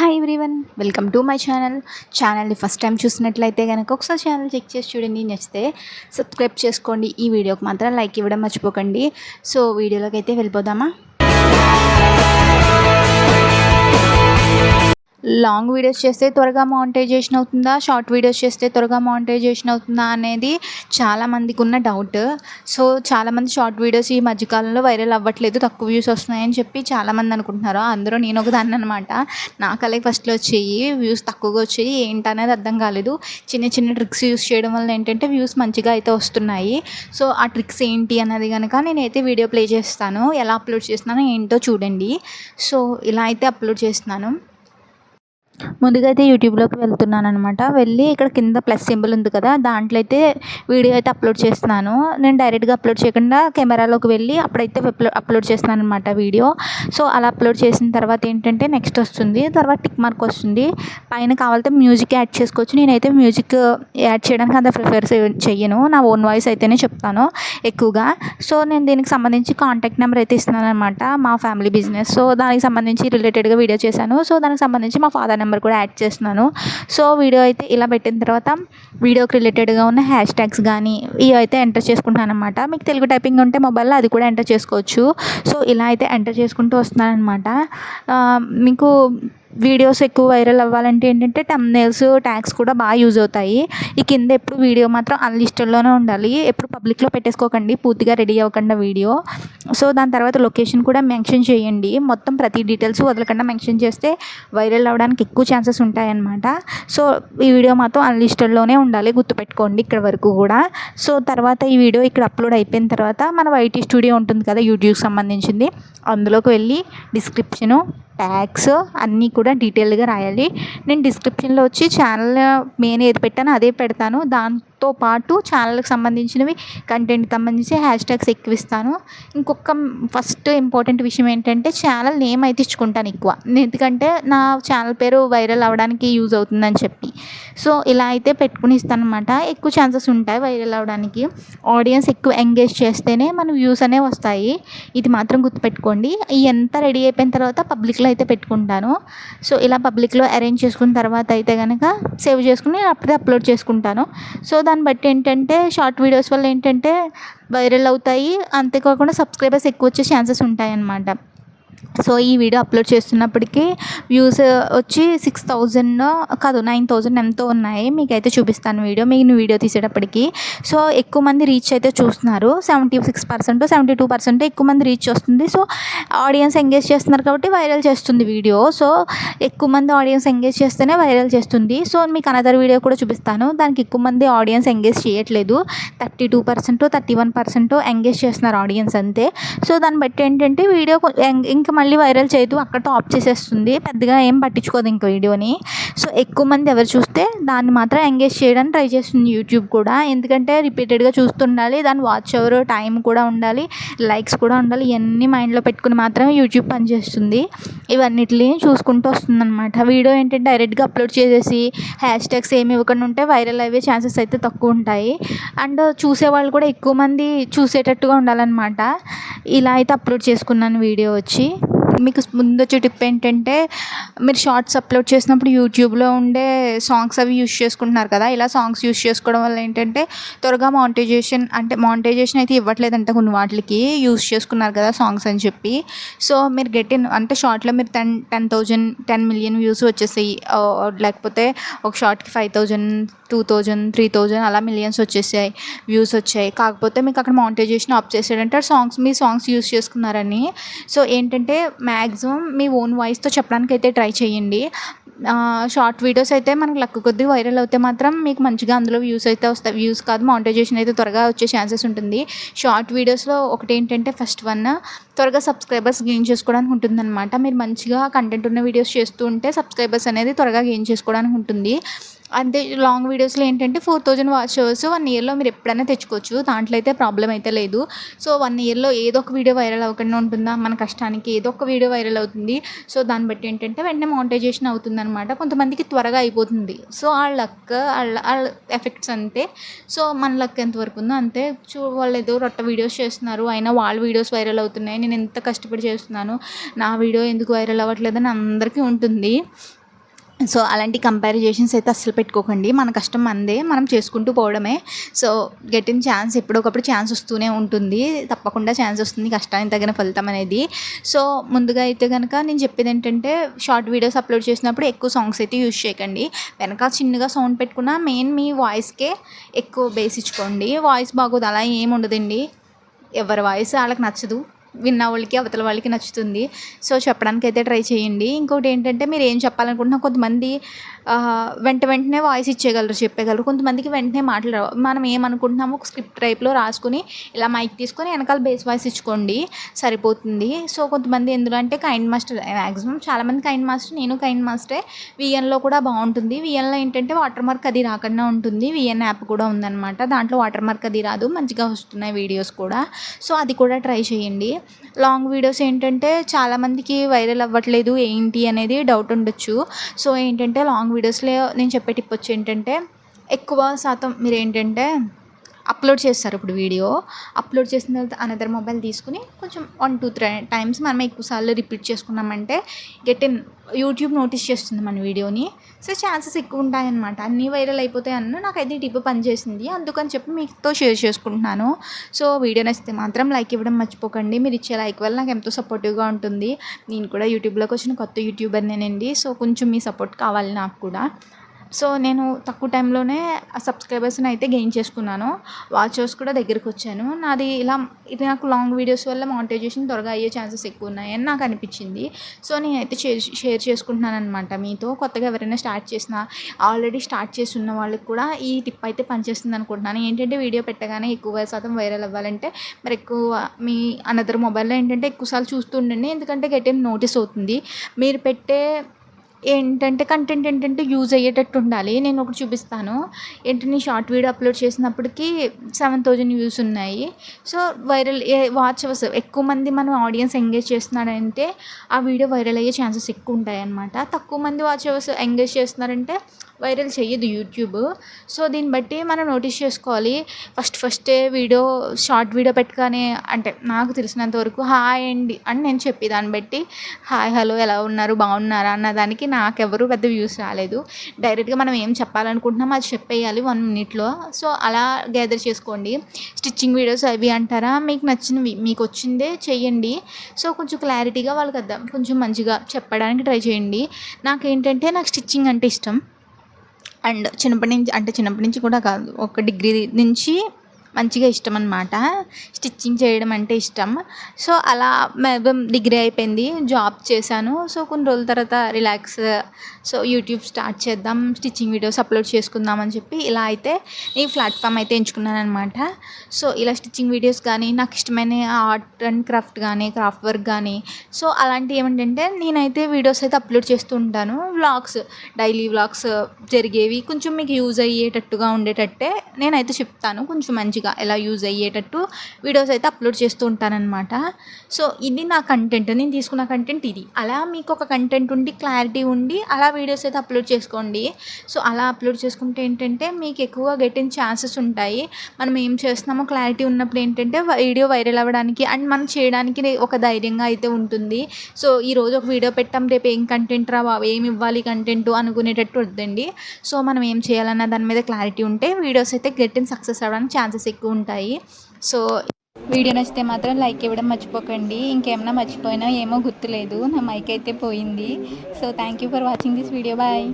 Hi everyone welcome to my channel ఛానల్ని first time చూసినట్లయితే కనుక ఒకసారి ఛానల్ చెక్ చేసి చూడండి నచ్చితే సబ్స్క్రైబ్ చేసుకోండి. ఈ వీడియోకి మాత్రం లైక్ ఇవ్వడం మర్చిపోకండి. సో వీడియోలోకి అయితే వెళ్ళిపోదామా? లాంగ్ వీడియోస్ చేస్తే త్వరగా మానిటైజేషన్ అవుతుందా? షార్ట్ వీడియోస్ చేస్తే త్వరగా మానిటైజేషన్ అవుతుందా? అనేది చాలామందికి ఉన్న డౌట్ సో చాలామంది షార్ట్ వీడియోస్ ఈ మధ్యకాలంలో వైరల్ అవ్వట్లేదు తక్కువ వ్యూస్ వస్తున్నాయని చెప్పి చాలామంది అనుకుంటున్నారు. అందులో నేను ఒక దాన్ని అనమాట నాకు అలాగే ఫస్ట్లో వచ్చేయి వ్యూస్ తక్కువగా వచ్చేయి ఏంటనేది అర్థం కాలేదు. చిన్న చిన్న ట్రిక్స్ యూస్ చేయడం వల్ల ఏంటంటే వ్యూస్ మంచిగా అయితే వస్తున్నాయి. సో ఆ ట్రిక్స్ ఏంటి అన్నది కనుక నేనైతే వీడియో ప్లే చేస్తాను. ఎలా అప్లోడ్ చేస్తున్నానో ఏంటో చూడండి. సో ఇలా అయితే అప్లోడ్ చేస్తున్నాను. ముందుగా అయితే యూట్యూబ్లోకి వెళ్తున్నాను అనమాట వెళ్ళి ఇక్కడ కింద ప్లస్ సింబల్ ఉంది కదా దాంట్లో అయితే వీడియో అయితే అప్లోడ్ చేస్తున్నాను. నేను డైరెక్ట్గా అప్లోడ్ చేయకుండా కెమెరాలోకి వెళ్ళి అప్పుడైతే అప్లోడ్ చేస్తున్నాను అనమాట వీడియో. సో అలా అప్లోడ్ చేసిన తర్వాత ఏంటంటే నెక్స్ట్ వస్తుంది తర్వాత టిక్ మార్క్ వస్తుంది. పైన కావాలంటే మ్యూజిక్ యాడ్ చేసుకోవచ్చు. నేనైతే మ్యూజిక్ యాడ్ చేయడానికి అంత ప్రిఫర్ చెయ్యను. నా ఓన్ వాయిస్ అయితేనే చెప్తాను ఎక్కువగా. సో నేను దీనికి సంబంధించి కాంటాక్ట్ నెంబర్ అయితే ఇస్తున్నాను అనమాట మా ఫ్యామిలీ బిజినెస్. సో దానికి సంబంధించి రిలేటెడ్గా వీడియో చేశాను. సో దానికి సంబంధించి మా ఫాదర్ నెంబర్ నెంబర్ కూడా యాడ్ చేస్తున్నాను. సో వీడియో అయితే ఇలా పెట్టిన తర్వాత వీడియోకి రిలేటెడ్గా ఉన్న హ్యాష్ ట్యాగ్స్ కానీ ఇవి అయితే ఎంటర్ చేసుకుంటాను అనమాట మీకు తెలుగు టైపింగ్ ఉంటే మొబైల్లో అది కూడా ఎంటర్ చేసుకోవచ్చు. సో ఇలా అయితే ఎంటర్ చేసుకుంటూ వస్తున్నాను అనమాట మీకు వీడియోస్ ఎక్కువ వైరల్ అవ్వాలంటే ఏంటంటే టమ్నేల్స్ ట్యాగ్స్ కూడా బాగా యూజ్ అవుతాయి. ఈ కింద ఎప్పుడు వీడియో మాత్రం అన్లిస్టెడ్లోనే ఉండాలి. ఎప్పుడు పబ్లిక్లో పెట్టేసుకోకండి. పూర్తిగా రెడీ అవ్వకుండా వీడియో. సో దాని తర్వాత లొకేషన్ కూడా మెన్షన్ చేయండి. మొత్తం ప్రతి డీటెయిల్స్ వదలకుండా మెన్షన్ చేస్తే వైరల్ అవ్వడానికి ఎక్కువ ఛాన్సెస్ ఉంటాయన్నమాట. సో ఈ వీడియో మాత్రం అన్లిస్టెడ్లోనే ఉండాలి. గుర్తుపెట్టుకోండి ఇక్కడ వరకు కూడా. సో తర్వాత ఈ వీడియో ఇక్కడ అప్లోడ్ అయిపోయిన తర్వాత మన వైటీ స్టూడియో ఉంటుంది కదా యూట్యూబ్కి సంబంధించింది. అందులోకి వెళ్ళి డిస్క్రిప్షను ట్యాగ్స్ అన్నీ కూడా డీటెయిల్గా రాయాలి. నేను డిస్క్రిప్షన్లో వచ్చి ఛానల్ మెయిన్ ఏది పెట్టానో అదే పెడతాను. దాని తో పాటు ఛానల్కి సంబంధించినవి కంటెంట్ సంబంధించి హ్యాష్ ట్యాగ్స్ ఎక్కువ ఇస్తాను ఇంకొక ఫస్ట్ ఇంపార్టెంట్ విషయం ఏంటంటే ఛానల్ నేమ్ అయితే ఇచ్చుకుంటాను ఎక్కువ. ఎందుకంటే నా ఛానల్ పేరు వైరల్ అవ్వడానికి యూజ్ అవుతుందని చెప్పి. సో ఇలా అయితే పెట్టుకుని ఇస్తాను అనమాట ఎక్కువ ఛాన్సెస్ ఉంటాయి వైరల్ అవ్వడానికి ఆడియన్స్ ఎక్కువ ఎంగేజ్ చేస్తేనే మన వ్యూస్ అనేవి వస్తాయి. ఇది మాత్రం గుర్తుపెట్టుకోండి. ఎంత రెడీ అయిపోయిన తర్వాత పబ్లిక్లో అయితే పెట్టుకుంటాను. సో ఇలా పబ్లిక్లో అరేంజ్ చేసుకున్న తర్వాత అయితే కనుక సేవ్ చేసుకుని అప్పుడే అప్లోడ్ చేసుకుంటాను. సో దాన్ని బట్టి ఏంటంటే షార్ట్ వీడియోస్ వల్ల ఏంటంటే వైరల్ అవుతాయి. అంతేకాకుండా సబ్స్క్రైబర్స్ ఎక్కువ వచ్చే ఛాన్సెస్ ఉంటాయి అన్నమాట సో ఈ వీడియో అప్లోడ్ చేస్తున్నప్పటికీ వ్యూస్ వచ్చి సిక్స్ థౌజండ్ కాదు నైన్ థౌజండ్ ఎంతో ఉన్నాయి. మీకైతే చూపిస్తాను వీడియో. మీకు వీడియో తీసేటప్పటికి. సో ఎక్కువ మంది రీచ్ అయితే చూస్తున్నారు. Seventy six percent seventy two percent ఎక్కువ మంది రీచ్ వస్తుంది. సో ఆడియన్స్ ఎంగేజ్ చేస్తున్నారు కాబట్టి వైరల్ చేస్తుంది వీడియో. సో ఎక్కువ మంది ఆడియన్స్ ఎంగేజ్ చేస్తేనే వైరల్ చేస్తుంది. సో మీకు అనదర్ వీడియో కూడా చూపిస్తాను. దానికి ఎక్కువ మంది ఆడియన్స్ ఎంగేజ్ చేయట్లేదు. Thirty two percent thirty one percent engage చేస్తున్నారు ఆడియన్స్ అంతే. సో దాన్ని బట్టి ఏంటంటే వీడియో ఇంకా మళ్ళీ వైరల్ చేయదు. అక్కడతో ఆఫ్ చేసేస్తుంది. పెద్దగా ఏం పట్టించుకోదు ఇంక వీడియోని. సో ఎక్కువ మంది ఎవరు చూస్తే దాన్ని మాత్రం ఎంగేజ్ చేయడానికి ట్రై చేస్తుంది యూట్యూబ్ కూడా. ఎందుకంటే రిపీటెడ్గా చూస్తుండాలి. దాని వాచ్ అవర్ టైం కూడా ఉండాలి. లైక్స్ కూడా ఉండాలి. ఇవన్నీ మైండ్లో పెట్టుకుని మాత్రమే యూట్యూబ్ పనిచేస్తుంది ఇవన్నిటిని చూసుకుంటూ వస్తుంది అనమాట వీడియో ఏంటంటే డైరెక్ట్గా అప్లోడ్ చేసేసి హ్యాష్ ట్యాగ్స్ ఏమి ఇవ్వకుండా ఉంటే వైరల్ అయ్యే ఛాన్సెస్ అయితే తక్కువ ఉంటాయి. అండ్ చూసేవాళ్ళు కూడా ఎక్కువ మంది చూసేటట్టుగా ఉండాలన్నమాట. ఇలా అయితే అప్లోడ్ చేసుకున్నాను వీడియో వచ్చి. మీకు ముందు వచ్చే టిప్ ఏంటంటే మీరు షార్ట్స్ అప్లోడ్ చేసినప్పుడు యూట్యూబ్లో ఉండే సాంగ్స్ అవి యూస్ చేసుకుంటున్నారు కదా ఇలా సాంగ్స్ యూస్ చేసుకోవడం వల్ల ఏంటంటే త్వరగా మానిటైజేషన్ అంటే మానిటైజేషన్ అయితే ఇవ్వట్లేదంట కొన్ని వాటికి యూస్ చేసుకున్నారు కదా సాంగ్స్ అని చెప్పి. సో మీరు గెట్ ఇన్ అంటే షార్ట్లో మీరు ten ten thousand ten million views వచ్చేసాయి. లేకపోతే ఒక షార్ట్కి five thousand two thousand three thousand అలా మిలియన్స్ వచ్చేసాయి వ్యూస్ వచ్చాయి. కాకపోతే మీకు అక్కడ మానిటైజేషన్ ఆఫ్ చేసాడంటే సాంగ్స్ మీ సాంగ్స్ యూస్ చేసుకున్నారని. సో ఏంటంటే మ్యాక్సిమం మీ ఓన్ వాయిస్తో చెప్పడానికి అయితే ట్రై చేయండి. షార్ట్ వీడియోస్ అయితే మనకు లక్ కొద్ది వైరల్ అవుతే మాత్రం మీకు మంచిగా అందులో వ్యూస్ అయితే వస్తాయి. వ్యూస్ కాదు మానిటైజేషన్ అయితే త్వరగా వచ్చే ఛాన్సెస్ ఉంటుంది. షార్ట్ వీడియోస్లో ఒకటి ఏంటంటే ఫస్ట్ వన్ త్వరగా సబ్స్క్రైబర్స్ గెయిన్ చేసుకోవడానికి ఉంటుందన్నమాట. మీరు మంచిగా కంటెంట్ ఉన్న వీడియోస్ చేస్తూ ఉంటే సబ్స్క్రైబర్స్ అనేది త్వరగా గెయిన్ చేసుకోవడానికి ఉంటుంది. అంతే లాంగ్ వీడియోస్లో ఏంటంటే four thousand watch hours one ఇయర్లో మీరు ఎప్పుడైనా తెచ్చుకోవచ్చు. దాంట్లో అయితే ప్రాబ్లం అయితే లేదు. సో వన్ ఇయర్లో ఏదో ఒక వీడియో వైరల్ అవ్వకుండా ఉంటుందా? మన కష్టానికి ఏదో ఒక వీడియో వైరల్ అవుతుంది. సో దాన్ని బట్టి ఏంటంటే వెంటనే మౌంటైజేషన్ అవుతుంది అనమాట కొంతమందికి త్వరగా అయిపోతుంది. సో ఆ లక్ వాళ్ళ వాళ్ళ ఎఫెక్ట్స్ అంతే. సో మన లక్ ఎంతవరకు ఉందో అంతే. చూ వాళ్ళు ఏదో రొట్ట వీడియోస్ చేస్తున్నారు. అయినా వాళ్ళ వీడియోస్ వైరల్ అవుతున్నాయి. నేను ఎంత కష్టపడి చేస్తున్నాను? నా వీడియో ఎందుకు వైరల్ అవ్వట్లేదని అందరికీ ఉంటుంది. సో అలాంటి కంపారిజేషన్స్ అయితే అస్సలు పెట్టుకోకండి. మన కష్టం అందే మనం చేసుకుంటూ పోవడమే. సో గెటిన్ ఛాన్స్ ఎప్పుడొకప్పుడు ఛాన్స్ వస్తూనే ఉంటుంది. తప్పకుండా ఛాన్స్ వస్తుంది. కష్టానికి తగిన ఫలితం అనేది. సో ముందుగా అయితే కనుక నేను చెప్పేది ఏంటంటే షార్ట్ వీడియోస్ అప్లోడ్ చేసినప్పుడు ఎక్కువ సాంగ్స్ అయితే యూజ్ చేయకండి. వెనక చిన్నగా సౌండ్ పెట్టుకున్న మెయిన్ మీ వాయిస్కే ఎక్కువ బేస్ ఇచ్చుకోండి. వాయిస్ బాగోదు. అలా ఏముండదండి ఎవరి వాయిస్ వాళ్ళకి నచ్చదు. విన్న వాళ్ళకి అవతల వాళ్ళకి నచ్చుతుంది. సో చెప్పడానికి అయితే ట్రై చేయండి. ఇంకోటి ఏంటంటే మీరు ఏం చెప్పాలనుకుంటున్నా కొంతమంది వెంట వెంటనే వాయిస్ ఇచ్చేయగలరు చెప్పగలరు కొంతమందికి వెంటనే మాట్లాడరు మనం ఏమనుకుంటున్నామో ఒక స్క్రిప్ట్ టైప్లో రాసుకుని ఇలా మైక్ తీసుకొని వెనకాల బేస్ వాయిస్ ఇచ్చుకోండి. సరిపోతుంది. సో కొంతమంది ఎందులో అంటే కైండ్ మాస్టర్. మ్యాక్సిమం చాలామంది కైండ్ మాస్టర్ నేను కైండ్ మాస్టరే. విఎన్లో కూడా బాగుంటుంది. విఎన్లో ఏంటంటే వాటర్ మార్క్ అది రాకుండా ఉంటుంది. విఎన్ యాప్ కూడా ఉందన్నమాట. దాంట్లో వాటర్ మార్క్ అది రాదు. మంచిగా వస్తున్నాయి వీడియోస్ కూడా. సో అది కూడా ట్రై చేయండి. లాంగ్ వీడియోస్ ఏంటంటే చాలామందికి వైరల్ అవ్వట్లేదు ఏంటి అనేది డౌట్ ఉండొచ్చు. సో ఏంటంటే లాంగ్ వీడియోస్లో నేను చెప్పే టిప్ వచ్చి ఏంటంటే ఎక్కువ శాతం మీరు ఏంటంటే అప్లోడ్ చేస్తారు ఇప్పుడు వీడియో. అప్లోడ్ చేసిన తర్వాత అనదర్ మొబైల్ తీసుకుని కొంచెం వన్ టూ త్రీ టైమ్స్ మనం ఎక్కువసార్లు రిపీట్ చేసుకున్నామంటే గెట్ ఇన్ యూట్యూబ్ నోటీస్ చేస్తుంది మన వీడియోని. సో ఛాన్సెస్ ఎక్కువ ఉంటాయన్నమాట. అన్నీ వైరల్ అయిపోతాయి అన్న నాకైతే టిప్ పనిచేసింది. అందుకని చెప్పి మీతో షేర్ చేసుకుంటున్నాను. సో వీడియో నచ్చితే మాత్రం లైక్ ఇవ్వడం మర్చిపోకండి. మీరు ఇచ్చే లైక్ వల్ల నాకు ఎంతో సపోర్టివ్గా ఉంటుంది. నేను కూడా యూట్యూబ్లోకి వచ్చిన కొత్త యూట్యూబర్నేనండి సో కొంచెం మీ సపోర్ట్ కావాలి నాకు కూడా. సో నేను తక్కువ టైంలోనే సబ్స్క్రైబర్స్ని అయితే గెయిన్ చేసుకున్నాను. వాచర్స్ కూడా దగ్గరికి వచ్చాను. నాది ఇలా ఇది నాకు లాంగ్ వీడియోస్ వల్ల మానిటైజేషన్ త్వరగా అయ్యే ఛాన్సెస్ ఎక్కువ ఉన్నాయని నాకు అనిపించింది. సో నేనైతే షేర్ షేర్ చేసుకుంటున్నాను అనమాట మీతో. కొత్తగా ఎవరైనా స్టార్ట్ చేసిన ఆల్రెడీ స్టార్ట్ చేసి ఉన్న వాళ్ళకి కూడా ఈ టిప్ అయితే పనిచేస్తుంది అనుకుంటున్నాను. ఏంటంటే వీడియో పెట్టగానే ఎక్కువ శాతం వైరల్ అవ్వాలంటే మరి ఎక్కువ మీ అనదర్ మొబైల్లో ఏంటంటే ఎక్కువసార్లు చూస్తూ ఉండండి. ఎందుకంటే గెట్ నోటీస్ అవుతుంది. మీరు పెట్టే ఏంటంటే కంటెంట్ ఏంటంటే యూజ్ అయ్యేటట్టు ఉండాలి. నేను ఒకటి చూపిస్తాను. ఏంటంటే షార్ట్ వీడియో అప్లోడ్ చేసినప్పటికీ సెవెన్ థౌజండ్ వ్యూస్ ఉన్నాయి. సో వైరల్ వాచ్ అవర్స్ ఎక్కువ మంది మనం ఆడియన్స్ ఎంగేజ్ చేస్తున్నాడంటే ఆ వీడియో వైరల్ అయ్యే ఛాన్సెస్ ఎక్కువ ఉంటాయి అనమాట తక్కువ మంది వాచ్ అవర్స్ ఎంగేజ్ చేస్తున్నారంటే వైరల్ చేయదు యూట్యూబ్. సో దీన్ని బట్టి మనం నోటీస్ చేసుకోవాలి. ఫస్ట్ ఫస్టే వీడియో షార్ట్ వీడియో పెట్టగానే అంటే నాకు తెలిసినంత వరకు హాయ్ అండి అని నేను చెప్పి దాన్ని బట్టి హాయ్ హలో ఎలా ఉన్నారు బాగున్నారా అన్న దానికి నాకెవరు పెద్ద వ్యూస్ రాలేదు. డైరెక్ట్గా మనం ఏం చెప్పాలనుకుంటున్నాం అది చెప్పేయాలి వన్ మినిట్లో. సో అలా గ్యాదర్ చేసుకోండి. స్టిచ్చింగ్ వీడియోస్ అవి అంటారా? మీకు నచ్చినవి మీకు వచ్చిందే చెయ్యండి. సో కొంచెం క్లారిటీగా వాళ్ళకి అర్థం కొంచెం మంచిగా చెప్పడానికి ట్రై చేయండి. నాకేంటంటే నాకు స్టిచ్చింగ్ అంటే ఇష్టం. అండ్ చిన్నప్పటి నుంచి అంటే చిన్నప్పటి నుంచి కూడా కాదు ఒక డిగ్రీ నుంచి మంచిగా ఇష్టం అనమాట స్టిచ్చింగ్ చేయడం అంటే ఇష్టం. సో అలా డిగ్రీ అయిపోయింది. జాబ్ చేశాను. సో కొన్ని రోజుల తర్వాత రిలాక్స్ సో యూట్యూబ్ స్టార్ట్ చేద్దాం స్టిచ్చింగ్ వీడియోస్ అప్లోడ్ చేసుకుందాం అని చెప్పి ఇలా అయితే ఈ ప్లాట్ఫామ్ అయితే ఎంచుకున్నాను అనమాట సో ఇలా స్టిచ్చింగ్ వీడియోస్ కానీ నాకు ఇష్టమైన ఆర్ట్ అండ్ క్రాఫ్ట్ కానీ క్రాఫ్ట్ వర్క్ కానీ సో అలాంటివి ఏమిటంటే నేనైతే వీడియోస్ అయితే అప్లోడ్ చేస్తూ ఉంటాను. వ్లాగ్స్ డైలీ వ్లాగ్స్ జరిగేవి కొంచెం మీకు యూజ్ అయ్యేటట్టుగా ఉండేటట్టే నేనైతే చెప్తాను. కొంచెం మంచి మంచిగా ఎలా యూజ్ అయ్యేటట్టు వీడియోస్ అయితే అప్లోడ్ చేస్తూ ఉంటానన్నమాట. సో ఇది నా కంటెంట్ నేను తీసుకున్న కంటెంట్ ఇది. అలా మీకు ఒక కంటెంట్ ఉండి క్లారిటీ ఉండి అలా వీడియోస్ అయితే అప్లోడ్ చేసుకోండి. సో అలా అప్లోడ్ చేసుకుంటే ఏంటంటే మీకు ఎక్కువగా గెటిన్ ఛాన్సెస్ ఉంటాయి. మనం ఏం చేస్తున్నామో క్లారిటీ ఉన్నప్పుడు ఏంటంటే వీడియో వైరల్ అవ్వడానికి అండ్ మనం చేయడానికి ఒక ధైర్యంగా అయితే ఉంటుంది. సో ఈ రోజు ఒక వీడియో పెట్టాం రేపు ఏం కంటెంట్ రా ఏమి ఇవ్వాలి కంటెంట్ అనుకునేటట్టు వద్దండి. సో మనం ఏం చేయాలన్న దాని మీద క్లారిటీ ఉంటే వీడియోస్ అయితే గెటిన్ సక్సెస్ అవ్వడానికి ఛాన్సెస్ ఎక్కువ ఉంటాయి సో వీడియో నచ్చితే మాత్రం లైక్ ఇవ్వడం మర్చిపోకండి. ఇంకేమైనా మర్చిపోయినా ఏమో గుర్తులేదు. నా మైక్ అయితే పోయింది. So thank you for watching this video. Bye.